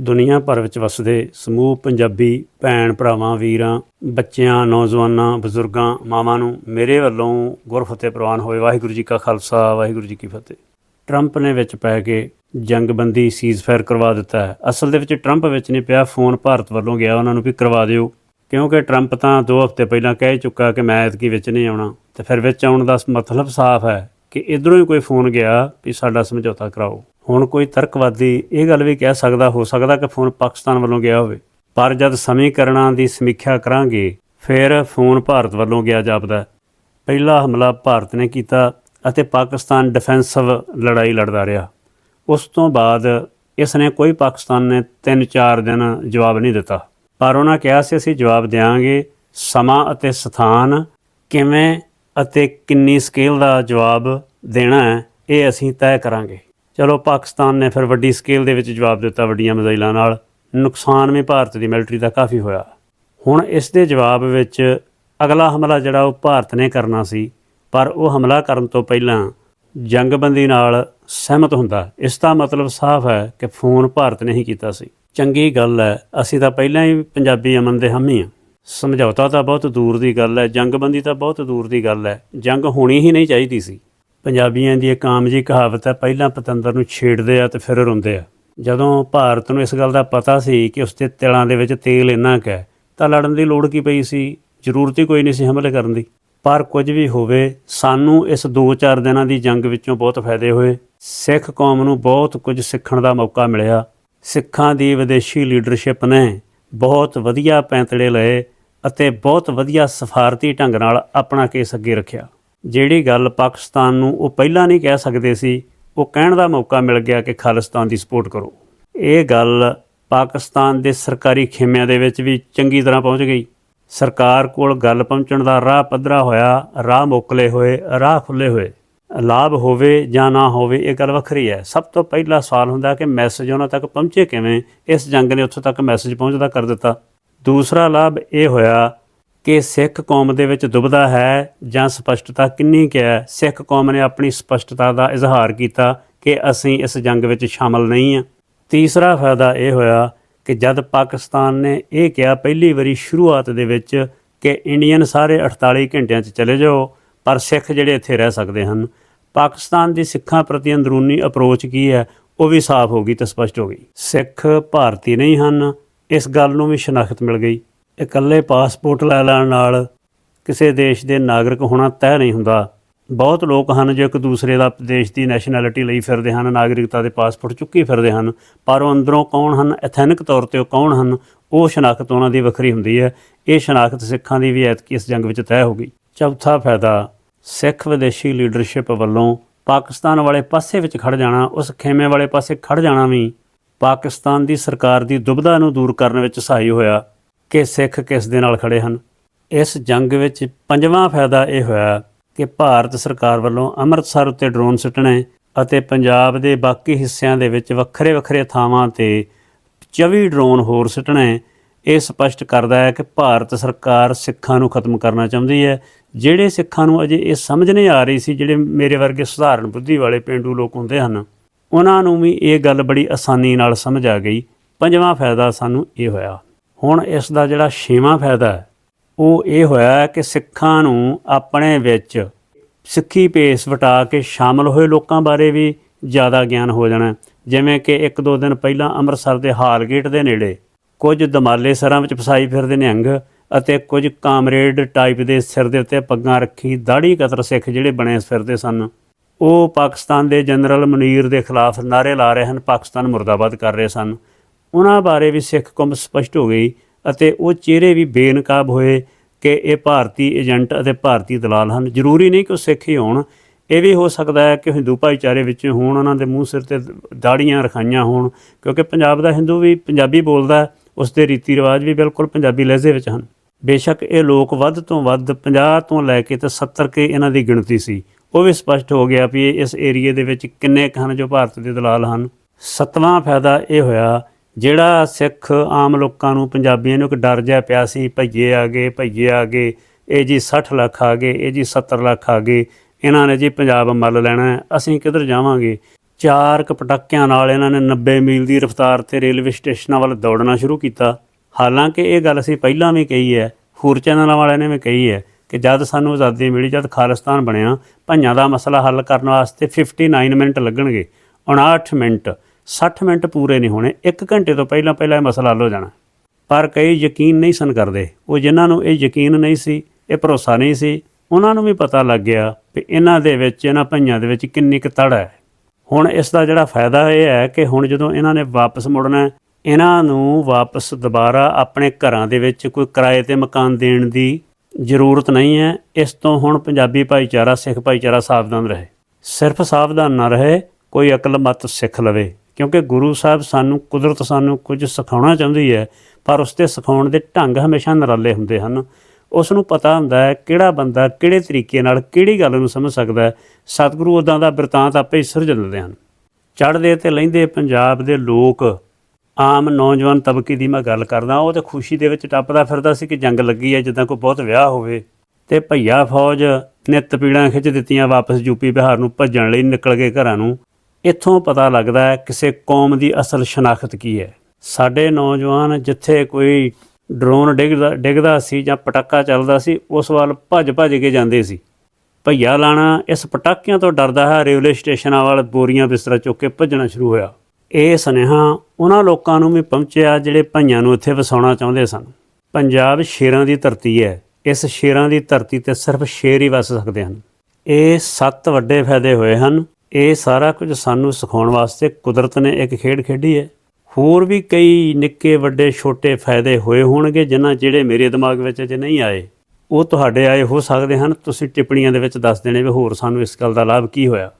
ਦੁਨੀਆ ਭਰ ਵਿੱਚ ਵਸਦੇ ਸਮੂਹ, ਪੰਜਾਬੀ ਭੈਣ ਭਰਾਵਾਂ, ਵੀਰਾਂ, ਬੱਚਿਆਂ, ਨੌਜਵਾਨਾਂ, ਬਜ਼ੁਰਗਾਂ, ਮਾਵਾਂ ਨੂੰ ਮੇਰੇ ਵੱਲੋਂ ਗੁਰਫਤਿਹ ਪ੍ਰਵਾਨ ਹੋਏ। ਵਾਹਿਗੁਰੂ ਜੀ ਕਾ ਖਾਲਸਾ, ਵਾਹਿਗੁਰੂ ਜੀ ਕੀ ਫਤਿਹ। ਟਰੰਪ ਨੇ ਵਿੱਚ ਪੈ ਕੇ ਜੰਗਬੰਦੀ ਸੀਜ਼ਫਾਇਰ ਕਰਵਾ ਦਿੱਤਾ ਹੈ। ਅਸਲ ਦੇ ਵਿੱਚ ਟਰੰਪ ਵਿੱਚ ਨਹੀਂ ਪਿਆ, ਫੋਨ ਭਾਰਤ ਵੱਲੋਂ ਗਿਆ। ਉਹਨਾਂ ਨੂੰ ਵੀ ਕਰਵਾ ਦਿਓ। ਕਿਉਂਕਿ ਟਰੰਪ ਤਾਂ 2 ਹਫ਼ਤੇ ਪਹਿਲਾਂ ਕਹਿ ਚੁੱਕਾ ਕਿ ਮੈਂ ਐਤਕੀ ਵਿੱਚ ਨਹੀਂ ਆਉਣਾ। ਤੇ ਫਿਰ ਵਿੱਚ ਆਉਣ ਦਾ ਮਤਲਬ ਸਾਫ਼ ਹੈ ਕਿ ਇਧਰੋਂ ਹੀ ਕੋਈ ਫੋਨ ਗਿਆ ਵੀ ਸਾਡਾ ਸਮਝੌਤਾ ਕਰਾਓ। ਹੁਣ ਕੋਈ ਤਰਕਵਾਦੀ ਇਹ ਗੱਲ ਵੀ ਕਹਿ ਸਕਦਾ, ਹੋ ਸਕਦਾ ਕਿ ਫੋਨ ਪਾਕਿਸਤਾਨ ਵੱਲੋਂ ਗਿਆ ਹੋਵੇ। ਪਰ ਜਦ ਸਮੀਕਰਨਾਂ ਦੀ ਸਮੀਖਿਆ ਕਰਾਂਗੇ, ਫਿਰ ਫੋਨ ਭਾਰਤ ਵੱਲੋਂ ਗਿਆ ਜਾਪਦਾ ਪਹਿਲਾ ਹਮਲਾ ਭਾਰਤ ਨੇ ਕੀਤਾ ਅਤੇ ਪਾਕਿਸਤਾਨ ਡਿਫੈਂਸਿਵ ਲੜਾਈ ਲੜਦਾ ਰਿਹਾ। ਉਸ ਤੋਂ ਬਾਅਦ ਇਸ ਨੇ ਕੋਈ ਪਾਕਿਸਤਾਨ ਨੇ 3-4 ਦਿਨ ਜਵਾਬ ਨਹੀਂ ਦਿੱਤਾ। ਪਰ ਉਹਨਾਂ ਕਿਹਾ ਸੀ, ਅਸੀਂ ਜਵਾਬ ਦੇਵਾਂਗੇ ਸਮਾਂ ਅਤੇ ਸਥਾਨ ਕਿਵੇਂ ਅਤੇ ਕਿੰਨੀ ਸਕੇਲ ਦਾ ਜਵਾਬ ਦੇਣਾ ਹੈ, ਇਹ ਅਸੀਂ ਤੈਅ ਕਰਾਂਗੇ। ਚਲੋ ਪਾਕਿਸਤਾਨ ਨੇ ਫਿਰ ਵੱਡੀ ਸਕੇਲ ਦੇ ਵਿੱਚ ਜਵਾਬ ਦਿੱਤਾ ਵੱਡੀਆਂ ਮਿਜ਼ਾਈਲਾਂ ਨਾਲ। ਨੁਕਸਾਨ ਵੀ ਭਾਰਤ ਦੀ ਮਿਲਟਰੀ ਦਾ ਕਾਫੀ ਹੋਇਆ। ਹੁਣ ਇਸ ਦੇ ਜਵਾਬ ਵਿੱਚ ਅਗਲਾ ਹਮਲਾ ਜਿਹੜਾ ਉਹ ਭਾਰਤ ਨੇ ਕਰਨਾ ਸੀ, ਪਰ ਉਹ ਹਮਲਾ ਕਰਨ ਤੋਂ ਪਹਿਲਾਂ ਜੰਗਬੰਦੀ ਨਾਲ ਸਹਿਮਤ ਹੁੰਦਾ। ਇਸ ਦਾ ਮਤਲਬ ਸਾਫ਼ ਹੈ ਕਿ ਫੋਨ ਭਾਰਤ ਨੇ ਹੀ ਕੀਤਾ ਸੀ। ਚੰਗੀ ਗੱਲ ਹੈ, ਅਸੀਂ ਤਾਂ ਪਹਿਲਾਂ ਹੀ ਪੰਜਾਬੀ ਅਮਨ ਦੇ ਹਾਮੀ ਹਾਂ। ਸਮਝੌਤਾ ਤਾਂ ਬਹੁਤ ਦੂਰ ਦੀ ਗੱਲ ਹੈ, ਜੰਗਬੰਦੀ ਤਾਂ ਬਹੁਤ ਦੂਰ ਦੀ ਗੱਲ ਹੈ। ਜੰਗ ਹੋਣੀ ਹੀ ਨਹੀਂ ਚਾਹੀਦੀ ਸੀ। ਪੰਜਾਬੀਆਂ ਦੀ ਇੱਕ ਆਮ ਜੀ ਕਹਾਵਤ ਹੈ, ਪਹਿਲਾਂ ਪਤੰਦਰ ਨੂੰ ਛੇੜਦੇ ਆ ਤੇ ਫਿਰ ਰੋਂਦੇ ਆ। ਜਦੋਂ ਭਾਰਤ ਨੂੰ ਇਸ ਗੱਲ ਦਾ ਪਤਾ ਸੀ ਕਿ ਉਸਦੇ ਤਿਲਾਂ ਦੇ ਵਿੱਚ ਤੇਲ ਇੰਨਾ ਕੁ ਹੈ, ਤਾਂ ਲੜਨ ਦੀ ਲੋੜ ਕੀ ਪਈ ਸੀ? ਜ਼ਰੂਰਤ ਹੀ ਕੋਈ ਨਹੀਂ ਸੀ ਹਮਲੇ ਕਰਨ ਦੀ। ਪਰ ਕੁਝ ਵੀ ਹੋਵੇ, ਸਾਨੂੰ ਇਸ 2-4 ਦਿਨਾਂ ਦੀ ਜੰਗ ਵਿੱਚੋਂ ਬਹੁਤ ਫਾਇਦੇ ਹੋਏ। ਸਿੱਖ ਕੌਮ ਨੂੰ ਬਹੁਤ ਕੁਝ ਸਿੱਖਣ ਦਾ ਮੌਕਾ ਮਿਲਿਆ। ਸਿੱਖਾਂ ਦੀ ਵਿਦੇਸ਼ੀ ਲੀਡਰਸ਼ਿਪ ਨੇ ਬਹੁਤ ਵਧੀਆ ਪੈਂਤੜੇ ਲਏ ਅਤੇ ਬਹੁਤ ਵਧੀਆ ਸਫਾਰਤੀ ਢੰਗ ਨਾਲ ਆਪਣਾ ਕੇਸ ਅੱਗੇ ਰੱਖਿਆ। ਜਿਹੜੀ ਗੱਲ ਪਾਕਿਸਤਾਨ ਨੂੰ ਉਹ ਪਹਿਲਾਂ ਨਹੀਂ ਕਹਿ ਸਕਦੇ ਸੀ, ਉਹ ਕਹਿਣ ਦਾ ਮੌਕਾ ਮਿਲ ਗਿਆ ਕਿ ਖਾਲਿਸਤਾਨ ਦੀ ਸਪੋਰਟ ਕਰੋ। ਇਹ ਗੱਲ ਪਾਕਿਸਤਾਨ ਦੇ ਸਰਕਾਰੀ ਖੇਮਿਆਂ ਦੇ ਵਿੱਚ ਵੀ ਚੰਗੀ ਤਰ੍ਹਾਂ ਪਹੁੰਚ ਗਈ। ਸਰਕਾਰ ਕੋਲ ਗੱਲ ਪਹੁੰਚਣ ਦਾ ਰਾਹ ਪੱਧਰਾ ਹੋਇਆ, ਰਾਹ ਮੋਕਲੇ ਹੋਏ, ਰਾਹ ਖੁੱਲੇ ਹੋਏ। ਲਾਭ ਹੋਵੇ ਜਾਂ ਨਾ ਹੋਵੇ, ਇਹ ਗੱਲ ਵੱਖਰੀ ਹੈ। ਸਭ ਤੋਂ ਪਹਿਲਾ ਸਵਾਲ ਹੁੰਦਾ ਕਿ ਮੈਸੇਜ ਉਹਨਾਂ ਤੱਕ ਪਹੁੰਚੇ ਕਿਵੇਂ? ਇਸ ਜੰਗ ਨੇ ਉੱਥੋਂ ਤੱਕ ਮੈਸੇਜ ਪਹੁੰਚਦਾ ਕਰ ਦਿੱਤਾ। ਦੂਸਰਾ ਲਾਭ ਇਹ ਹੋਇਆ ਕਿ ਸਿੱਖ ਕੌਮ ਦੇ ਵਿੱਚ ਦੁਬਦਾ ਹੈ ਜਾਂ ਸਪਸ਼ਟਤਾ ਕਿੰਨੀ ਕੁ ਹੈ? ਸਿੱਖ ਕੌਮ ਨੇ ਆਪਣੀ ਸਪਸ਼ਟਤਾ ਦਾ ਇਜ਼ਹਾਰ ਕੀਤਾ ਕਿ ਅਸੀਂ ਇਸ ਜੰਗ ਵਿੱਚ ਸ਼ਾਮਲ ਨਹੀਂ ਹਾਂ। ਤੀਸਰਾ ਫਾਇਦਾ ਇਹ ਹੋਇਆ ਕਿ ਜਦ ਪਾਕਿਸਤਾਨ ਨੇ ਇਹ ਕਿਹਾ ਪਹਿਲੀ ਵਾਰੀ ਸ਼ੁਰੂਆਤ ਦੇ ਵਿੱਚ ਕਿ ਇੰਡੀਅਨ ਸਾਰੇ 48 ਘੰਟਿਆਂ 'ਚ ਚਲੇ ਜਾਓ, ਪਰ ਸਿੱਖ ਜਿਹੜੇ ਇੱਥੇ ਰਹਿ ਸਕਦੇ ਹਨ, ਪਾਕਿਸਤਾਨ ਦੀ ਸਿੱਖਾਂ ਪ੍ਰਤੀ ਅੰਦਰੂਨੀ ਅਪਰੋਚ ਕੀ ਹੈ? ਉਹ ਵੀ ਸਾਫ਼ ਹੋ ਗਈ ਤੇ ਸਪਸ਼ਟ ਹੋ ਗਈ। ਸਿੱਖ ਭਾਰਤੀ ਨਹੀਂ ਹਨ। ਇਸ ਗੱਲ ਨੂੰ ਵੀ ਸ਼ਨਾਖਤ ਮਿਲ ਗਈ। ਇਕੱਲੇ ਪਾਸਪੋਰਟ ਲੈ ਲੈਣ ਨਾਲ ਕਿਸੇ ਦੇਸ਼ ਦੇ ਨਾਗਰਿਕ ਹੋਣਾ ਤੈਅ ਨਹੀਂ ਹੁੰਦਾ। ਬਹੁਤ ਲੋਕ ਹਨ ਜੋ ਇੱਕ ਦੂਸਰੇ ਦਾ ਦੇਸ਼ ਦੀ ਨੈਸ਼ਨੈਲਿਟੀ ਲਈ ਫਿਰਦੇ ਹਨ, ਨਾਗਰਿਕਤਾ ਦੇ ਪਾਸਪੋਰਟ ਚੁੱਕੀ ਫਿਰਦੇ ਹਨ। ਪਰ ਉਹ ਅੰਦਰੋਂ ਕੌਣ ਹਨ? ਐਥੈਨਿਕ ਤੌਰ ਤੇ ਉਹ ਕੌਣ ਹਨ? ਉਹ ਸ਼ਨਾਖਤ ਉਹਨਾਂ ਦੀ ਵੱਖਰੀ ਹੁੰਦੀ ਹੈ। ਇਹ ਸ਼ਨਾਖਤ ਸਿੱਖਾਂ ਦੀ ਵੀ ਐਤਕੀ ਇਸ ਜੰਗ ਵਿੱਚ ਤੈਅ ਹੋ ਗਈ। ਚੌਥਾ ਫਾਇਦਾ, ਸਿੱਖ ਵਿਦੇਸ਼ੀ ਲੀਡਰਸ਼ਿਪ ਵੱਲੋਂ ਪਾਕਿਸਤਾਨ ਵਾਲੇ ਪਾਸੇ ਵਿੱਚ ਖੜ ਜਾਣਾ, ਉਸ ਖੇਮੇ ਵਾਲੇ ਪਾਸੇ ਖੜ ਜਾਣਾ ਵੀ ਪਾਕਿਸਤਾਨ ਦੀ ਸਰਕਾਰ ਦੀ ਦੁਬਿਧਾ ਨੂੰ ਦੂਰ ਕਰਨ ਵਿੱਚ ਸਹਾਈ ਹੋਇਆ। ਕਿ ਸਿੱਖ ਕਿਸ ਦੇ ਨਾਲ ਖੜੇ ਹਨ। ਇਸ ਜੰਗ ਵਿੱਚ ਪੰਜਵਾਂ ਫਾਇਦਾ ਇਹ ਹੋਇਆ ਕਿ ਭਾਰਤ ਸਰਕਾਰ ਵੱਲੋਂ ਅੰਮ੍ਰਿਤਸਰ ਉੱਤੇ ਡਰੋਨ ਸੁੱਟਣੇ ਅਤੇ ਪੰਜਾਬ ਦੇ ਬਾਕੀ ਹਿੱਸਿਆਂ ਦੇ ਵਿੱਚ ਵੱਖਰੇ ਵੱਖਰੇ ਥਾਵਾਂ ਤੇ 24 ਡਰੋਨ ਹੋਰ ਸੁੱਟਣੇ, ਇਹ ਸਪਸ਼ਟ ਕਰਦਾ ਹੈ ਕਿ ਭਾਰਤ ਸਰਕਾਰ ਸਿੱਖਾਂ ਨੂੰ ਖਤਮ ਕਰਨਾ ਚਾਹੁੰਦੀ ਹੈ। ਜਿਹੜੇ ਸਿੱਖਾਂ ਨੂੰ ਅਜੇ ਇਹ ਸਮਝ ਨਹੀਂ ਆ ਰਹੀ ਸੀ, ਜਿਹੜੇ ਮੇਰੇ ਵਰਗੇ ਸਧਾਰਨ ਬੁੱਧੀ ਵਾਲੇ ਪਿੰਡੂ ਲੋਕ ਹੁੰਦੇ ਹਨ, ਉਹਨਾਂ ਨੂੰ ਵੀ ਇਹ ਗੱਲ ਬੜੀ ਆਸਾਨੀ ਨਾਲ ਸਮਝ ਆ ਗਈ। ਪੰਜਵਾਂ ਫਾਇਦਾ ਸਾਨੂੰ ਇਹ ਹੋਇਆ ਹੁਣ ਇਸ ਦਾ ਜਿਹੜਾ ਛੇਵਾਂ ਫਾਇਦਾ ਹੈ, ਉਹ ਇਹ ਹੋਇਆ ਕਿ ਸਿੱਖਾਂ ਨੂੰ ਆਪਣੇ ਵਿੱਚ ਸਿੱਖੀ ਭੇਸ ਵਟਾ ਕੇ ਸ਼ਾਮਲ ਹੋਏ ਲੋਕਾਂ ਬਾਰੇ ਵੀ ਜ਼ਿਆਦਾ ਗਿਆਨ ਹੋ ਜਾਣਾ ਜਿਵੇਂ ਕਿ ਇੱਕ ਦੋ ਦਿਨ ਪਹਿਲਾਂ ਅੰਮ੍ਰਿਤਸਰ ਦੇ ਹਾਲਗੇਟ ਦੇ ਨੇੜੇ ਕੁਝ ਦਮਾਲੇ ਸਰਾਂ ਵਿੱਚ ਫਸਾਈ ਫਿਰਦੇ ਨਿਹੰਗ ਅਤੇ ਕੁਝ ਕਾਮਰੇਡ ਟਾਈਪ ਦੇ ਸਿਰ ਦੇ ਉੱਤੇ ਪੱਗਾਂ ਰੱਖੀ ਦਾੜੀ ਕਤਰ ਸਿੱਖ ਜਿਹੜੇ ਬਣੇ ਫਿਰਦੇ ਸਨ, ਉਹ ਪਾਕਿਸਤਾਨ ਦੇ ਜਨਰਲ ਮਨੀਰ ਦੇ ਖਿਲਾਫ ਨਾਰੇ ਲਾ ਰਹੇ ਹਨ, ਪਾਕਿਸਤਾਨ ਮੁਰਦਾਬਾਦ ਕਰ ਰਹੇ ਸਨ। ਉਹਨਾਂ ਬਾਰੇ ਵੀ ਸਿੱਖ ਕੌਮ ਸਪਸ਼ਟ ਹੋ ਗਈ ਅਤੇ ਉਹ ਚਿਹਰੇ ਵੀ ਬੇਨਕਾਬ ਹੋਏ ਕਿ ਇਹ ਭਾਰਤੀ ਏਜੰਟ ਅਤੇ ਭਾਰਤੀ ਦਲਾਲ ਹਨ। ਜ਼ਰੂਰੀ ਨਹੀਂ ਕਿ ਉਹ ਸਿੱਖ ਹੀ ਹੋਣ। ਇਹ ਵੀ ਹੋ ਸਕਦਾ ਹੈ ਕਿ ਹਿੰਦੂ ਭਾਈਚਾਰੇ ਵਿੱਚ ਹੋਣ ਉਹਨਾਂ ਦੇ ਮੂੰਹ ਸਿਰ ਤੇ ਦਾੜੀਆਂ ਰਖਾਈਆਂ ਹੋਣ ਕਿਉਂਕਿ ਪੰਜਾਬ ਦਾ ਹਿੰਦੂ ਵੀ ਪੰਜਾਬੀ ਬੋਲਦਾ ਹੈ, ਉਸ ਦੇ ਰੀਤੀ ਰਿਵਾਜ ਵੀ ਬਿਲਕੁਲ ਪੰਜਾਬੀ ਲਹਿਜ਼ੇ ਵਿੱਚ ਹਨ। ਬੇਸ਼ੱਕ ਇਹ ਲੋਕ ਵੱਧ ਤੋਂ ਵੱਧ 50 ਤੋਂ ਲੈ ਕੇ ਤੇ 70 ਕੇ ਇਹਨਾਂ ਦੀ ਗਿਣਤੀ ਸੀ। ਉਹ ਵੀ ਸਪਸ਼ਟ ਹੋ ਗਿਆ ਵੀ ਇਹ ਇਸ ਏਰੀਏ ਦੇ ਵਿੱਚ ਕਿੰਨੇ ਕੁ ਹਨ ਜੋ ਭਾਰਤ ਦੇ ਦਲਾਲ ਹਨ। ਸਤਵਾਂ ਫਾਇਦਾ ਇਹ ਹੋਇਆ ਜਿਹੜਾ ਸਿੱਖ ਆਮ ਲੋਕਾਂ ਨੂੰ, ਪੰਜਾਬੀਆਂ ਨੂੰ ਇੱਕ ਡਰ ਜਿਹਾ ਪਿਆ ਸੀ, ਭਈਏ ਆ ਗਏ, ਭਈਏ ਆ ਗਏ, ਇਹ ਜੀ 60 ਲੱਖ ਆ ਗਏ, ਇਹ ਜੀ 70 ਲੱਖ ਆ ਗਏ, ਇਹਨਾਂ ਨੇ ਜੀ ਪੰਜਾਬ ਮੱਲ ਲੈਣਾ ਅਸੀਂ ਕਿੱਧਰ ਜਾਵਾਂਗੇ? ਚਾਰ ਕੁ ਪਟਾਕਿਆਂ ਨਾਲ ਇਹਨਾਂ ਨੇ 90 ਮੀਲ ਦੀ ਰਫ਼ਤਾਰ ਤੇ ਰੇਲਵੇ ਸਟੇਸ਼ਨਾਂ ਵੱਲ ਦੌੜਨਾ ਸ਼ੁਰੂ ਕੀਤਾ। ਹਾਲਾਂਕਿ ਇਹ ਗੱਲ ਅਸੀਂ ਪਹਿਲਾਂ ਵੀ ਕਹੀ ਹੈ, ਹੋਰ ਚੈਨਲਾਂ ਵਾਲਿਆਂ ਨੇ ਵੀ ਕਹੀ ਹੈ ਕਿ ਜਦ ਸਾਨੂੰ ਆਜ਼ਾਦੀ ਮਿਲੀ, ਜਦ ਖਾਲਿਸਤਾਨ ਬਣਿਆ, ਭਈਆਂ ਦਾ ਮਸਲਾ ਹੱਲ ਕਰਨ ਵਾਸਤੇ 59 ਮਿੰਟ ਲੱਗਣਗੇ 59 ਮਿੰਟ। 60 ਮਿੰਟ ਪੂਰੇ ਨਹੀਂ ਹੋਣੇ 1 ਘੰਟੇ ਤੋਂ ਪਹਿਲਾਂ ਪਹਿਲਾਂ ਇਹ ਮਸਲਾ ਹੱਲ ਹੋ ਜਾਣਾ। ਪਰ ਕਈ ਯਕੀਨ ਨਹੀਂ ਸਨ ਕਰਦੇ। ਉਹ ਜਿਨ੍ਹਾਂ ਨੂੰ ਇਹ ਯਕੀਨ ਨਹੀਂ ਸੀ, ਇਹ ਭਰੋਸਾ ਨਹੀਂ ਸੀ, ਉਹਨਾਂ ਨੂੰ ਵੀ ਪਤਾ ਲੱਗ ਗਿਆ ਕਿ ਇਹਨਾਂ ਦੇ ਵਿੱਚ, ਇਹਨਾਂ ਭਈਆਂ ਦੇ ਵਿੱਚ ਕਿੰਨੀ ਕੁ ਤੜ ਹੈ। ਹੁਣ ਇਸ ਦਾ ਜਿਹੜਾ ਫਾਇਦਾ ਇਹ ਹੈ ਕਿ ਹੁਣ ਜਦੋਂ ਇਹਨਾਂ ਨੇ ਵਾਪਸ ਮੁੜਨਾ ਇਹਨਾਂ ਨੂੰ ਵਾਪਸ ਦੁਬਾਰਾ ਆਪਣੇ ਘਰਾਂ ਦੇ ਵਿੱਚ ਕੋਈ ਕਿਰਾਏ ਤੇ ਮਕਾਨ ਦੇਣ ਦੀ ਜ਼ਰੂਰਤ ਨਹੀਂ ਹੈ। ਇਸ ਤੋਂ ਹੁਣ ਪੰਜਾਬੀ ਭਾਈਚਾਰਾ, ਸਿੱਖ ਭਾਈਚਾਰਾ ਸਾਵਧਾਨ ਰਹੇ। ਸਿਰਫ ਸਾਵਧਾਨ ਨਾ ਰਹੇ, ਕੋਈ ਅਕਲ ਮਤ ਸਿੱਖ ਲਵੇ। ਕਿਉਂਕਿ ਗੁਰੂ ਸਾਹਿਬ ਸਾਨੂੰ ਕੁਦਰਤ ਸਾਨੂੰ ਕੁਝ ਸਿਖਾਉਣਾ ਚਾਹੁੰਦੀ ਹੈ, ਪਰ ਉਸ ਤੇ ਸਿਖਾਉਣ ਦੇ ਢੰਗ ਹਮੇਸ਼ਾ ਨਿਰਾਲੇ ਹੁੰਦੇ ਹਨ। ਉਸ ਨੂੰ ਪਤਾ ਹੁੰਦਾ ਹੈ ਕਿਹੜਾ ਬੰਦਾ ਕਿਹੜੇ ਤਰੀਕੇ ਨਾਲ ਕਿਹੜੀ ਗੱਲ ਨੂੰ ਸਮਝ ਸਕਦਾ ਹੈ। ਸਤਿਗੁਰੂ ਉਦਾਂ ਦਾ ਬਿਰਤਾਂਤ ਆਪੇ ਹੀ ਸਿਰਜ ਦਿੰਦੇ ਹਨ। ਚੜ੍ਹਦੇ ਤੇ ਲੈਂਦੇ ਪੰਜਾਬ ਦੇ ਲੋਕ, ਆਮ ਨੌਜਵਾਨ ਤਬਕੇ ਦੀ ਮੈਂ ਗੱਲ ਕਰਦਾ, ਉਹ ਤੇ ਖੁਸ਼ੀ ਦੇ ਵਿੱਚ ਟੱਪਦਾ ਫਿਰਦਾ ਸੀ ਕਿ ਜੰਗ ਲੱਗੀ ਹੈ, ਜਿੱਦਾਂ ਕੋਈ ਬਹੁਤ ਵਿਆਹ ਹੋਵੇ। ਤੇ ਭਈਆ ਫੌਜ ਨੇ ਤਪੀੜਾਂ ਖਿੱਚ ਦਿੱਤੀਆਂ ਵਾਪਸ ਯੂਪੀ ਬਿਹਾਰ ਨੂੰ ਭੱਜਣ ਲਈ ਨਿਕਲ ਗਏ ਘਰਾਂ ਨੂੰ। ਇੱਥੋਂ ਪਤਾ ਲੱਗਦਾ ਹੈ ਕਿਸੇ ਕੌਮ ਦੀ ਅਸਲ ਸ਼ਨਾਖਤ ਕੀ ਹੈ। ਸਾਡੇ ਨੌਜਵਾਨ ਜਿੱਥੇ ਕੋਈ ਡਰੋਨ ਡਿੱਗਦਾ ਡਿੱਗਦਾ ਸੀ ਜਾਂ ਪਟਾਕਾ ਚੱਲਦਾ ਸੀ, ਉਸ ਵੱਲ ਭੱਜ ਭੱਜ ਕੇ ਜਾਂਦੇ ਸੀ। ਭਈਆ ਲਾਣਾ ਇਸ ਪਟਾਕਿਆਂ ਤੋਂ ਡਰਦਾ ਹੈ, ਰੇਲਵੇ ਸਟੇਸ਼ਨਾਂ ਵੱਲ ਬੋਰੀਆਂ ਬਿਸਤਰਾ ਚੁੱਕ ਕੇ ਭੱਜਣਾ ਸ਼ੁਰੂ ਹੋਇਆ। ਇਹ ਸੁਨੇਹਾ ਉਹਨਾਂ ਲੋਕਾਂ ਨੂੰ ਵੀ ਪਹੁੰਚਿਆ ਜਿਹੜੇ ਭਈਆਂ ਨੂੰ ਇੱਥੇ ਵਸਾਉਣਾ ਚਾਹੁੰਦੇ ਸਨ। ਪੰਜਾਬ ਸ਼ੇਰਾਂ ਦੀ ਧਰਤੀ ਹੈ। ਇਸ ਸ਼ੇਰਾਂ ਦੀ ਧਰਤੀ ਤੇ ਸਿਰਫ ਸ਼ੇਰ ਹੀ ਵਸ ਸਕਦੇ ਹਨ। ਇਹ ਸੱਤ ਵੱਡੇ ਫਾਇਦੇ ਹੋਏ ਹਨ। ਇਹ ਸਾਰਾ ਕੁਝ ਸਾਨੂੰ ਸਿਖਾਉਣ ਵਾਸਤੇ ਕੁਦਰਤ ਨੇ ਇੱਕ ਖੇਡ ਖੇਡੀ ਹੈ। ਹੋਰ ਵੀ ਕਈ ਨਿੱਕੇ, ਵੱਡੇ, ਛੋਟੇ ਫਾਇਦੇ ਹੋਏ ਹੋਣਗੇ ਜਿਨ੍ਹਾਂ ਜਿਹੜੇ ਮੇਰੇ ਦਿਮਾਗ ਵਿੱਚ ਅਜੇ ਨਹੀਂ ਆਏ। ਉਹ ਤੁਹਾਡੇ ਆਏ ਹੋ ਸਕਦੇ ਹਨ। ਤੁਸੀਂ ਟਿੱਪਣੀਆਂ ਦੇ ਵਿੱਚ ਦੱਸ ਦੇਣੇ ਵੀ ਹੋਰ ਸਾਨੂੰ ਇਸ ਗੱਲ ਦਾ ਲਾਭ ਕੀ ਹੋਇਆ।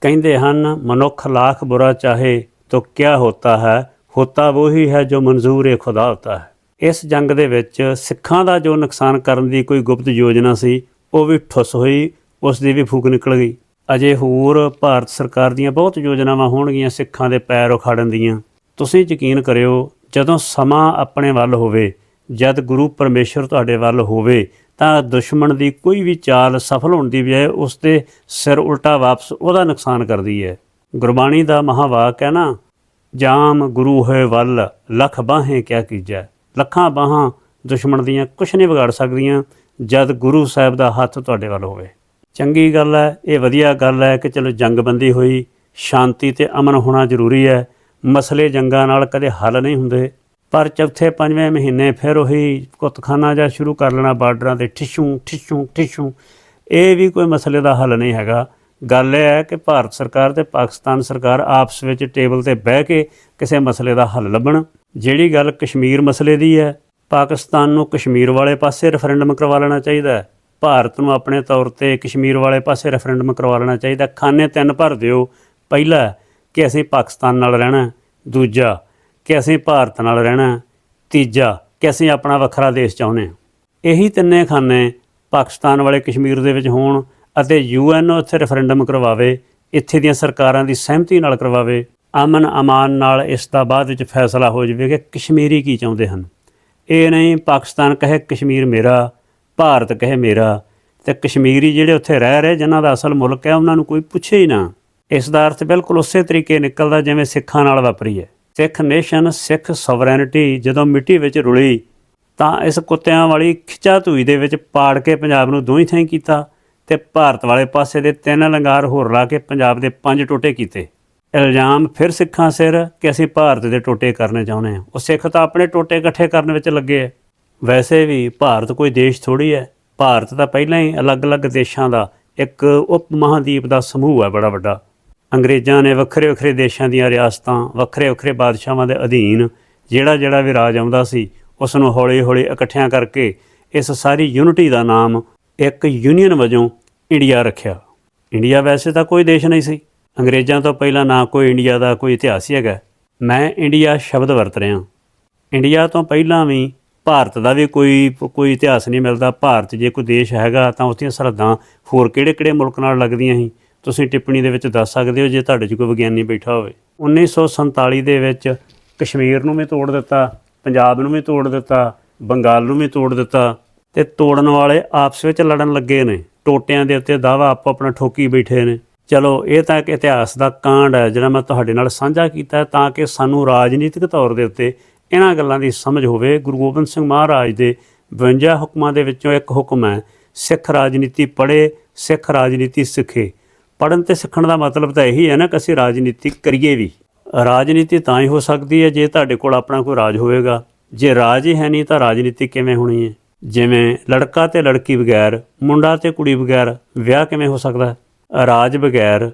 ਕਹਿੰਦੇ ਹਨ, ਮਨੁੱਖ ਲੱਖ ਬੁਰਾ ਚਾਹੇ ਤਾਂ ਕਿਆ ਹੋਤਾ ਹੈ, ਹੋਤਾ ਵਹੀ ਹੈ ਜੋ ਮਨਜ਼ੂਰ ਹੈ ਖੁਦਾ ਹੋਤਾ ਹੈ। ਇਸ ਜੰਗ ਦੇ ਵਿੱਚ ਸਿੱਖਾਂ ਦਾ ਜੋ ਨੁਕਸਾਨ ਕਰਨ ਦੀ ਕੋਈ ਗੁਪਤ ਯੋਜਨਾ ਸੀ, ਉਹ ਵੀ ਠੁੱਸ ਹੋਈ, ਉਸ ਦੀ ਵੀ ਫੂਕ ਨਿਕਲ ਗਈ। ਅਜੇ ਹੋਰ ਭਾਰਤ ਸਰਕਾਰ ਦੀਆਂ ਬਹੁਤ ਯੋਜਨਾਵਾਂ ਹੋਣਗੀਆਂ ਸਿੱਖਾਂ ਦੇ ਪੈਰ ਉਖਾੜਨ ਦੀਆਂ। ਤੁਸੀਂ ਯਕੀਨ ਕਰਿਓ, ਜਦੋਂ ਸਮਾਂ ਆਪਣੇ ਵੱਲ ਹੋਵੇ, ਜਦ ਗੁਰੂ ਪਰਮੇਸ਼ਰ ਤੁਹਾਡੇ ਵੱਲ ਹੋਵੇ, ਤਾਂ ਦੁਸ਼ਮਣ ਦੀ ਕੋਈ ਵੀ ਚਾਲ ਸਫਲ ਹੋਣ ਦੀ ਬਜਾਏ ਉਸ ਦੇ ਸਿਰ ਉਲਟਾ ਵਾਪਸ ਉਹਦਾ ਨੁਕਸਾਨ ਕਰਦੀ ਹੈ। ਗੁਰਬਾਣੀ ਦਾ ਮਹਾਵਾਕ ਹੈ ਨਾ, ਜਾਮ ਗੁਰੂ ਹੈ ਵੱਲ, ਲੱਖ ਬਾਹੇ ਕਿਆ ਕੀਜੈ। ਲੱਖਾਂ ਬਾਹਾਂ ਦੁਸ਼ਮਣ ਦੀਆਂ ਕੁਛ ਨਹੀਂ ਵਿਗਾੜ ਸਕਦੀਆਂ, ਜਦ ਗੁਰੂ ਸਾਹਿਬ ਦਾ ਹੱਥ ਤੁਹਾਡੇ ਵੱਲ ਹੋਵੇ। ਚੰਗੀ ਗੱਲ ਹੈ, ਇਹ ਵਧੀਆ ਗੱਲ ਹੈ ਕਿ ਚਲੋ ਜੰਗਬੰਦੀ ਹੋਈ, ਸ਼ਾਂਤੀ ਤੇ ਅਮਨ ਹੋਣਾ ਜ਼ਰੂਰੀ ਹੈ, ਮਸਲੇ ਜੰਗਾਂ ਨਾਲ ਕਦੇ ਹੱਲ ਨਹੀਂ ਹੁੰਦੇ। ਪਰ ਚੌਥੇ ਪੰਜਵੇਂ ਮਹੀਨੇ ਫਿਰ ਉਹੀ ਕੁੱਤਖਾਨਾ ਜਾਂ ਸ਼ੁਰੂ ਕਰ ਲੈਣਾ ਬਾਰਡਰਾਂ ਤੇ ਠਿਸ਼ੂ ਠਿਸ਼ੂ ਠਿਸ਼ੂ ਇਹ ਵੀ ਕੋਈ ਮਸਲੇ ਦਾ ਹੱਲ ਨਹੀਂ ਹੈਗਾ। ਗੱਲ ਇਹ ਹੈ ਕਿ ਭਾਰਤ ਸਰਕਾਰ ਤੇ ਪਾਕਿਸਤਾਨ ਸਰਕਾਰ ਆਪਸ ਵਿੱਚ ਟੇਬਲ ਤੇ ਬਹਿ ਕੇ ਕਿਸੇ ਮਸਲੇ ਦਾ ਹੱਲ ਲੱਭਣ। ਜਿਹੜੀ ਗੱਲ ਕਸ਼ਮੀਰ ਮਸਲੇ ਦੀ ਹੈ, ਪਾਕਿਸਤਾਨ ਨੂੰ ਕਸ਼ਮੀਰ ਵਾਲੇ ਪਾਸੇ ਰੈਫਰੈਂਡਮ ਕਰਵਾ ਲੈਣਾ ਚਾਹੀਦਾ ਹੈ। ਭਾਰਤ ਨੂੰ ਆਪਣੇ ਤੌਰ ਤੇ ਕਸ਼ਮੀਰ ਵਾਲੇ ਪਾਸੇ ਰੈਫਰੈਂਡਮ ਕਰਵਾ ਲੈਣਾ ਚਾਹੀਦਾ। ਖਾਨੇ ਤਿੰਨ ਭਰ ਦਿਓ। ਪਹਿਲਾ, ਕਿ ਅਸੀਂ ਪਾਕਿਸਤਾਨ ਨਾਲ ਰਹਿਣਾ। ਦੂਜਾ, ਕਿ ਅਸੀਂ ਭਾਰਤ ਨਾਲ ਰਹਿਣਾ। ਤੀਜਾ, ਕਿ ਅਸੀਂ ਆਪਣਾ ਵੱਖਰਾ ਦੇਸ਼ ਚਾਹੁੰਦੇ ਹਾਂ। ਇਹੀ ਤਿੰਨੇ ਖਾਨੇ ਪਾਕਿਸਤਾਨ ਵਾਲੇ ਕਸ਼ਮੀਰ ਦੇ ਵਿੱਚ ਹੋਣ ਅਤੇ ਯੂਐਨ ਉੱਥੇ ਰੈਫਰੈਂਡਮ ਕਰਵਾਵੇ, ਇੱਥੇ ਦੀਆਂ ਸਰਕਾਰਾਂ ਦੀ ਸਹਿਮਤੀ ਨਾਲ ਕਰਵਾਵੇ। ਅਮਨ ਅਮਾਨ ਨਾਲ ਇਸ ਦਾ ਬਾਅਦ ਵਿੱਚ ਫੈਸਲਾ ਹੋ ਜਾਵੇ ਕਿ ਕਸ਼ਮੀਰੀ ਕੀ ਚਾਹੁੰਦੇ ਹਨ। ਇਹ ਨਹੀਂ, ਪਾਕਿਸਤਾਨ ਕਹੇ, ਕਸ਼ਮੀਰ ਮੇਰਾ। ਭਾਰਤ ਕਹੇ ਮੇਰਾ, ਤੇ ਕਸ਼ਮੀਰੀ ਜਿਹੜੇ ਉੱਥੇ ਰਹਿ ਰਹੇ, ਜਿਨ੍ਹਾਂ ਦਾ ਅਸਲ ਮੁਲਕ ਹੈ, ਉਹਨਾਂ ਨੂੰ ਕੋਈ ਪੁੱਛੇ ਹੀ ਨਾ। ਇਸ ਦਾ ਅਰਥ ਬਿਲਕੁਲ ਉਸੇ ਤਰੀਕੇ ਨਿਕਲਦਾ ਜਿਵੇਂ ਸਿੱਖਾਂ ਨਾਲ ਵਾਪਰੀ ਹੈ। ਸਿੱਖ ਨੇਸ਼ਨ, ਸਿੱਖ ਸੋਵਰੈਨਿਟੀ ਜਦੋਂ ਮਿੱਟੀ ਵਿੱਚ ਰੁਲੀ, ਤਾਂ ਇਸ ਕੁੱਤਿਆਂ ਵਾਲੀ ਖਿਚਾ ਧੂਈ ਦੇ ਵਿੱਚ ਪਾੜ ਕੇ ਪੰਜਾਬ ਨੂੰ ਦੋਹੀਂ ਥਾਈਂ ਕੀਤਾ, ਤੇ ਭਾਰਤ ਵਾਲੇ ਪਾਸੇ ਦੇ ਤਿੰਨ ਲੰਗਾਰ ਹੋਰ ਲਾ ਕੇ ਪੰਜਾਬ ਦੇ ਪੰਜ ਟੋਟੇ ਕੀਤੇ। ਇਲਜ਼ਾਮ ਫਿਰ ਸਿੱਖਾਂ ਸਿਰ ਕਿ ਅਸੀਂ ਭਾਰਤ ਦੇ ਟੋਟੇ ਕਰਨੇ ਚਾਹੁੰਦੇ ਹਾਂ। ਉਹ ਸਿੱਖ ਤਾਂ ਆਪਣੇ ਟੋਟੇ ਇਕੱਠੇ ਕਰਨ ਵਿੱਚ ਲੱਗੇ ਹੈ। ਵੈਸੇ ਵੀ ਭਾਰਤ ਕੋਈ ਦੇਸ਼ ਥੋੜੀ ਹੈ। ਭਾਰਤ ਤਾਂ ਪਹਿਲਾਂ ਹੀ ਅਲੱਗ-ਅਲੱਗ ਦੇਸ਼ਾਂ ਦਾ ਇੱਕ ਉਪ ਮਹਾਦੀਪ ਦਾ ਸਮੂਹ ਹੈ ਬੜਾ ਵੱਡਾ। ਅੰਗਰੇਜ਼ਾਂ ਨੇ ਵੱਖਰੇ ਵੱਖਰੇ ਦੇਸ਼ਾਂ ਦੀਆਂ ਰਿਆਸਤਾਂ ਵੱਖਰੇ ਵੱਖਰੇ ਬਾਦਸ਼ਾਹਾਂ ਦੇ ਅਧੀਨ ਜਿਹੜਾ ਜਿਹੜਾ ਵੀ ਰਾਜ ਆਉਂਦਾ ਸੀ ਉਸ ਨੂੰ ਹੌਲੀ-ਹੌਲੀ ਇਕੱਠਿਆਂ ਕਰਕੇ ਇਸ ਸਾਰੀ ਯੂਨਿਟੀ ਦਾ ਨਾਮ ਇੱਕ ਯੂਨੀਅਨ ਵਜੋਂ ਇੰਡੀਆ ਰੱਖਿਆ। ਇੰਡੀਆ ਵੈਸੇ ਤਾਂ ਕੋਈ ਦੇਸ਼ ਨਹੀਂ ਸੀ। ਅੰਗਰੇਜ਼ਾਂ ਤੋਂ ਪਹਿਲਾਂ ਨਾ ਕੋਈ ਇੰਡੀਆ ਦਾ ਕੋਈ ਇਤਿਹਾਸ ਹੀ ਹੈਗਾ। ਮੈਂ ਇੰਡੀਆ ਸ਼ਬਦ ਵਰਤ ਰਿਹਾ। ਇੰਡੀਆ ਤੋਂ ਪਹਿਲਾਂ ਵੀ ਭਾਰਤ ਦਾ ਵੀ ਕੋਈ ਕੋਈ ਇਤਿਹਾਸ ਨਹੀਂ ਮਿਲਦਾ। ਭਾਰਤ ਜੇ ਕੋਈ ਦੇਸ਼ ਹੈਗਾ ਤਾਂ ਉਸ ਦੀਆਂ ਸਰਹੱਦਾਂ ਹੋਰ ਕਿਹੜੇ-ਕਿਹੜੇ ਮੁਲਕ ਨਾਲ ਲੱਗਦੀਆਂ ਸੀ? ਤੁਸੀਂ ਟਿੱਪਣੀ ਦੇ ਵਿੱਚ ਦੱਸ ਸਕਦੇ ਹੋ ਜੇ ਤੁਹਾਡੇ 'ਚ ਕੋਈ ਵਿਗਿਆਨੀ ਬੈਠਾ ਹੋਵੇ। 1947 ਦੇ ਵਿੱਚ ਕਸ਼ਮੀਰ ਨੂੰ ਵੀ ਤੋੜ ਦਿੱਤਾ, ਪੰਜਾਬ ਨੂੰ ਵੀ ਤੋੜ ਦਿੱਤਾ, ਬੰਗਾਲ ਨੂੰ ਵੀ ਤੋੜ ਦਿੱਤਾ ਤੇ ਤੋੜਨ ਵਾਲੇ ਆਪਸ ਵਿੱਚ ਲੜਨ ਲੱਗੇ ਨੇ। ਟੋਟਿਆਂ ਦੇ ਉੱਤੇ ਦਾਵਾ ਆਪੋ ਆਪਣਾ ਠੋਕੀ ਬੈਠੇ ਨੇ। ਚਲੋ, ਇਹ ਤਾਂ ਇੱਕ ਇਤਿਹਾਸ ਦਾ ਕਾਂਡ ਹੈ ਜਿਹੜਾ ਮੈਂ ਤੁਹਾਡੇ ਨਾਲ ਸਾਂਝਾ ਕੀਤਾ ਤਾਂ ਕਿ ਸਾਨੂੰ ਰਾਜਨੀਤਿਕ ਤੌਰ ਦੇ ਉੱਤੇ ਇਹਨਾਂ ਗੱਲਾਂ ਦੀ ਸਮਝ ਹੋਵੇ, ਗੁਰੂ ਗੋਬਿੰਦ ਸਿੰਘ ਮਹਾਰਾਜ ਦੇ 52 ਹੁਕਮਾਂ ਦੇ ਵਿੱਚੋਂ ਇੱਕ ਹੁਕਮ ਹੈ, ਸਿੱਖ ਰਾਜਨੀਤੀ ਪੜ੍ਹੇ, ਸਿੱਖ ਰਾਜਨੀਤੀ ਸਿੱਖੇ। ਪੜ੍ਹਨ ਤੇ ਸਿੱਖਣ ਦਾ ਮਤਲਬ ਤਾਂ ਇਹੀ ਹੈ ਨਾ ਕਿ ਅਸੀਂ ਰਾਜਨੀਤੀ ਕਰੀਏ ਵੀ। ਰਾਜਨੀਤੀ ਤਾਂ ਹੀ ਹੋ ਸਕਦੀ ਹੈ ਜੇ ਤੁਹਾਡੇ ਕੋਲ ਆਪਣਾ ਕੋਈ ਰਾਜ ਹੋਵੇਗਾ। ਜੇ ਰਾਜ ਹੀ ਹੈ ਨਹੀਂ ਤਾਂ ਰਾਜਨੀਤੀ ਕਿਵੇਂ ਹੋਣੀ ਹੈ? ਜਿਵੇਂ ਲੜਕਾ ਤੇ ਲੜਕੀ ਬਗੈਰ, ਮੁੰਡਾ ਤੇ ਕੁੜੀ ਬਗੈਰ, ਵਿਆਹ ਕਿਵੇਂ ਹੋ ਸਕਦਾ ਰਾਜ ਬਗੈਰ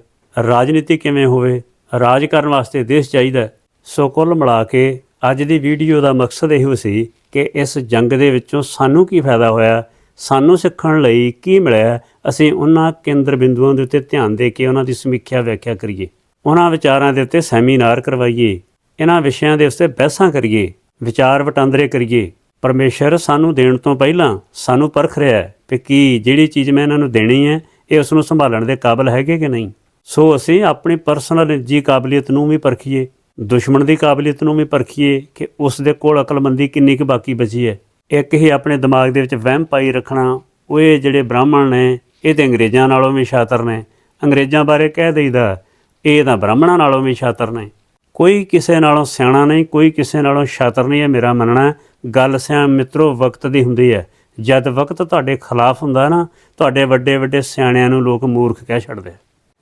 ਰਾਜਨੀਤੀ ਕਿਵੇਂ ਹੋਵੇ? ਰਾਜ ਕਰਨ ਵਾਸਤੇ ਦੇਸ਼ ਚਾਹੀਦਾ ਸੋ ਕੁੱਲ ਮਿਲਾ ਕੇ ਅੱਜ ਦੀ ਵੀਡੀਓ ਦਾ ਮਕਸਦ ਇਹੋ ਸੀ ਕਿ ਇਸ ਜੰਗ ਦੇ ਵਿੱਚੋਂ ਸਾਨੂੰ ਕੀ ਫਾਇਦਾ ਹੋਇਆ, ਸਾਨੂੰ ਸਿੱਖਣ ਲਈ ਕੀ ਮਿਲਿਆ, ਅਸੀਂ ਉਹਨਾਂ ਕੇਂਦਰ ਬਿੰਦੂਆਂ ਦੇ ਉੱਤੇ ਧਿਆਨ ਦੇ ਕੇ ਉਹਨਾਂ ਦੀ ਸਮੀਖਿਆ ਵਿਆਖਿਆ ਕਰੀਏ। ਉਹਨਾਂ ਵਿਚਾਰਾਂ ਦੇ ਉੱਤੇ ਸੈਮੀਨਾਰ ਕਰਵਾਈਏ, ਇਹਨਾਂ ਵਿਸ਼ਿਆਂ ਦੇ ਉੱਤੇ ਬਹਿਸਾਂ ਕਰੀਏ, ਵਿਚਾਰ ਵਟਾਂਦਰੇ ਕਰੀਏ। ਪਰਮੇਸ਼ਰ ਸਾਨੂੰ ਦੇਣ ਤੋਂ ਪਹਿਲਾਂ ਸਾਨੂੰ ਪਰਖ ਰਿਹਾ ਹੈ ਕਿ ਕੀ ਜਿਹੜੀ ਚੀਜ਼ ਮੈਂ ਇਹਨਾਂ ਨੂੰ ਦੇਣੀ ਹੈ, ਇਹ ਉਸ ਨੂੰ ਸੰਭਾਲਣ ਦੇ ਕਾਬਿਲ ਹੈਗੇ ਕਿ ਨਹੀਂ। ਸੋ ਅਸੀਂ ਆਪਣੀ ਪਰਸਨਲ ਨਿੱਜੀ ਕਾਬਲੀਅਤ ਨੂੰ ਵੀ ਪਰਖੀਏ। ਦੁਸ਼ਮਣ ਦੀ ਕਾਬਲੀਅਤ ਨੂੰ ਵੀ ਪਰਖੀਏ ਕਿ ਉਸ ਦੇ ਕੋਲ ਅਕਲਮੰਦੀ ਕਿੰਨੀ ਕੁ ਬਾਕੀ ਬਚੀ ਹੈ। ਇੱਕ ਹੀ ਆਪਣੇ ਦਿਮਾਗ ਦੇ ਵਿੱਚ ਵਹਿਮ ਪਾਈ ਰੱਖਣਾ, ਉਹ ਇਹ ਜਿਹੜੇ ਬ੍ਰਾਹਮਣ ਨੇ, ਇਹ ਤੇ ਅੰਗਰੇਜ਼ਾਂ ਨਾਲੋਂ ਵੀ ਸ਼ਾਤਰ ਨੇ। ਅੰਗਰੇਜ਼ਾਂ ਬਾਰੇ ਕਹਿ ਦਈਦਾ, ਇਹ ਤਾਂ ਬ੍ਰਾਹਮਣਾਂ ਨਾਲੋਂ ਵੀ ਸ਼ਾਤਰ ਨੇ। ਕੋਈ ਕਿਸੇ ਨਾਲੋਂ ਸਿਆਣਾ ਨਹੀਂ, ਕੋਈ ਕਿਸੇ ਨਾਲੋਂ ਸ਼ਾਤਰ ਨਹੀਂ ਹੈ ਮੇਰਾ ਮੰਨਣਾ। ਗੱਲ ਸਿਆਣ ਮਿੱਤਰੋ, ਵਕਤ ਦੀ ਹੁੰਦੀ ਹੈ। ਜਦ ਵਕਤ ਤੁਹਾਡੇ ਖਿਲਾਫ ਹੁੰਦਾ ਨਾ, ਤੁਹਾਡੇ ਵੱਡੇ ਵੱਡੇ ਸਿਆਣਿਆਂ ਨੂੰ ਲੋਕ ਮੂਰਖ ਕਹਿ ਛੱਡਦੇ ਆ।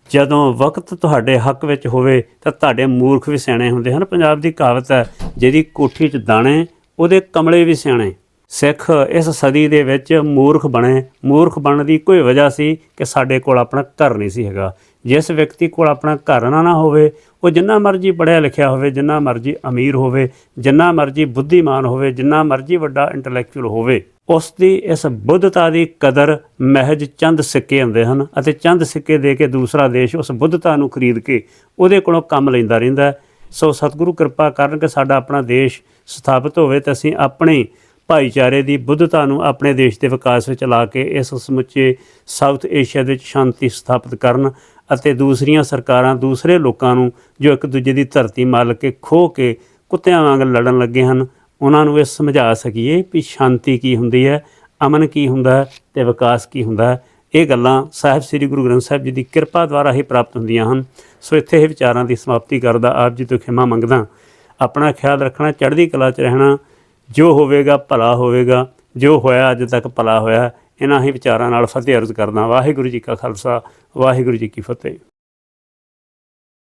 ਜਦੋਂ ਵਕਤ ਤੁਹਾਡੇ ਹੱਕ ਵਿੱਚ ਹੋਵੇ ਤਾਂ ਤੁਹਾਡੇ ਮੂਰਖ ਵੀ ਸਿਆਣੇ ਹੁੰਦੇ ਹਨ। ਪੰਜਾਬ ਦੀ ਕਹਾਵਤ ਹੈ, ਜਿਹਦੀ ਕੋਠੀ 'ਚ ਦਾਣੇ, ਉਹਦੇ ਕਮਲੇ ਵੀ ਸਿਆਣੇ। ਸਿੱਖ ਇਸ ਸਦੀ ਦੇ ਵਿੱਚ ਮੂਰਖ ਬਣੇ। ਮੂਰਖ ਬਣਨ ਦੀ ਕੋਈ ਵਜ੍ਹਾ ਸੀ ਕਿ ਸਾਡੇ ਕੋਲ ਆਪਣਾ ਘਰ ਨਹੀਂ ਸੀ ਹੈਗਾ। ਜਿਸ ਵਿਅਕਤੀ ਕੋਲ ਆਪਣਾ ਘਰ ਨਾ ਨਾ ਹੋਵੇ, ਉਹ ਜਿੰਨਾ ਮਰਜ਼ੀ ਪੜ੍ਹਿਆ ਲਿਖਿਆ ਹੋਵੇ, ਜਿੰਨਾ ਮਰਜ਼ੀ ਅਮੀਰ ਹੋਵੇ, ਜਿੰਨਾ ਮਰਜ਼ੀ ਬੁੱਧੀਮਾਨ ਹੋਵੇ, ਜਿੰਨਾ ਮਰਜ਼ੀ ਵੱਡਾ ਇੰਟੈਲੈਕਚੁਅਲ ਹੋਵੇ, ਉਸ ਦੀ ਇਸ ਬੁੱਧਤਾ ਦੀ ਕਦਰ ਮਹਿਜ ਚੰਦ ਸਿੱਕੇ ਹੁੰਦੇ ਹਨ ਅਤੇ ਚੰਦ ਸਿੱਕੇ ਦੇ ਕੇ ਦੂਸਰਾ ਦੇਸ਼ ਉਸ ਬੁੱਧਤਾ ਨੂੰ ਖਰੀਦ ਕੇ ਉਹਦੇ ਕੋਲੋਂ ਕੰਮ ਲੈਂਦਾ ਰਹਿੰਦਾ ਸੋ ਸਤਿਗੁਰੂ ਕਿਰਪਾ ਕਰਨ ਕਿ ਸਾਡਾ ਆਪਣਾ ਦੇਸ਼ ਸਥਾਪਿਤ ਹੋਵੇ ਤੇ ਅਸੀਂ ਆਪਣੇ ਭਾਈਚਾਰੇ ਦੀ ਬੁੱਧਤਾ ਨੂੰ ਆਪਣੇ ਦੇਸ਼ ਦੇ ਵਿਕਾਸ ਵਿੱਚ ਲਾ ਕੇ ਇਸ ਸਮੁੱਚੇ ਸਾਊਥ ਏਸ਼ੀਆ ਦੇ ਵਿੱਚ ਸ਼ਾਂਤੀ ਸਥਾਪਿਤ ਕਰਨ ਅਤੇ ਦੂਸਰੀਆਂ ਸਰਕਾਰਾਂ ਦੂਸਰੇ ਲੋਕਾਂ ਨੂੰ ਜੋ ਇੱਕ ਦੂਜੇ ਦੀ ਧਰਤੀ ਮੱਲ ਕੇ ਖੋਹ ਕੇ ਕੁੱਤਿਆਂ ਵਾਂਗ ਲੜਨ ਲੱਗੇ ਹਨ, ਉਹਨਾਂ ਨੂੰ ਇਹ ਸਮਝਾ ਸਕੀਏ ਵੀ ਸ਼ਾਂਤੀ ਕੀ ਹੁੰਦੀ ਹੈ, ਅਮਨ ਕੀ ਹੁੰਦਾ ਹੈ ਤੇ ਵਿਕਾਸ ਕੀ ਹੁੰਦਾ ਹੈ। ਇਹ ਗੱਲਾਂ ਸਾਹਿਬ ਸ੍ਰੀ ਗੁਰੂ ਗ੍ਰੰਥ ਸਾਹਿਬ ਜੀ ਦੀ ਕਿਰਪਾ ਦੁਆਰਾ ਹੀ ਪ੍ਰਾਪਤ ਹੁੰਦੀਆਂ ਹਨ। ਸੋ ਇੱਥੇ ਇਹ ਵਿਚਾਰਾਂ ਦੀ ਸਮਾਪਤੀ ਕਰਦਾ, ਆਪ ਜੀ ਤੋਂ ਖਿਮਾ ਮੰਗਦਾ। ਆਪਣਾ ਖਿਆਲ ਰੱਖਣਾ, ਚੜ੍ਹਦੀ ਕਲਾ 'ਚ ਰਹਿਣਾ, ਜੋ ਹੋਵੇਗਾ ਭਲਾ ਹੋਵੇਗਾ, ਜੋ ਹੋਇਆ ਅੱਜ ਤੱਕ ਭਲਾ ਹੋਇਆ ਇਹਨਾਂ ਹੀ ਵਿਚਾਰਾਂ ਨਾਲ ਫਤਿਹ ਅਰਜ਼ ਕਰਦਾ ਵਾਹਿਗੁਰੂ ਜੀ ਕਾ ਖਾਲਸਾ, ਵਾਹਿਗੁਰੂ ਜੀ ਕੀ ਫਤਿਹ।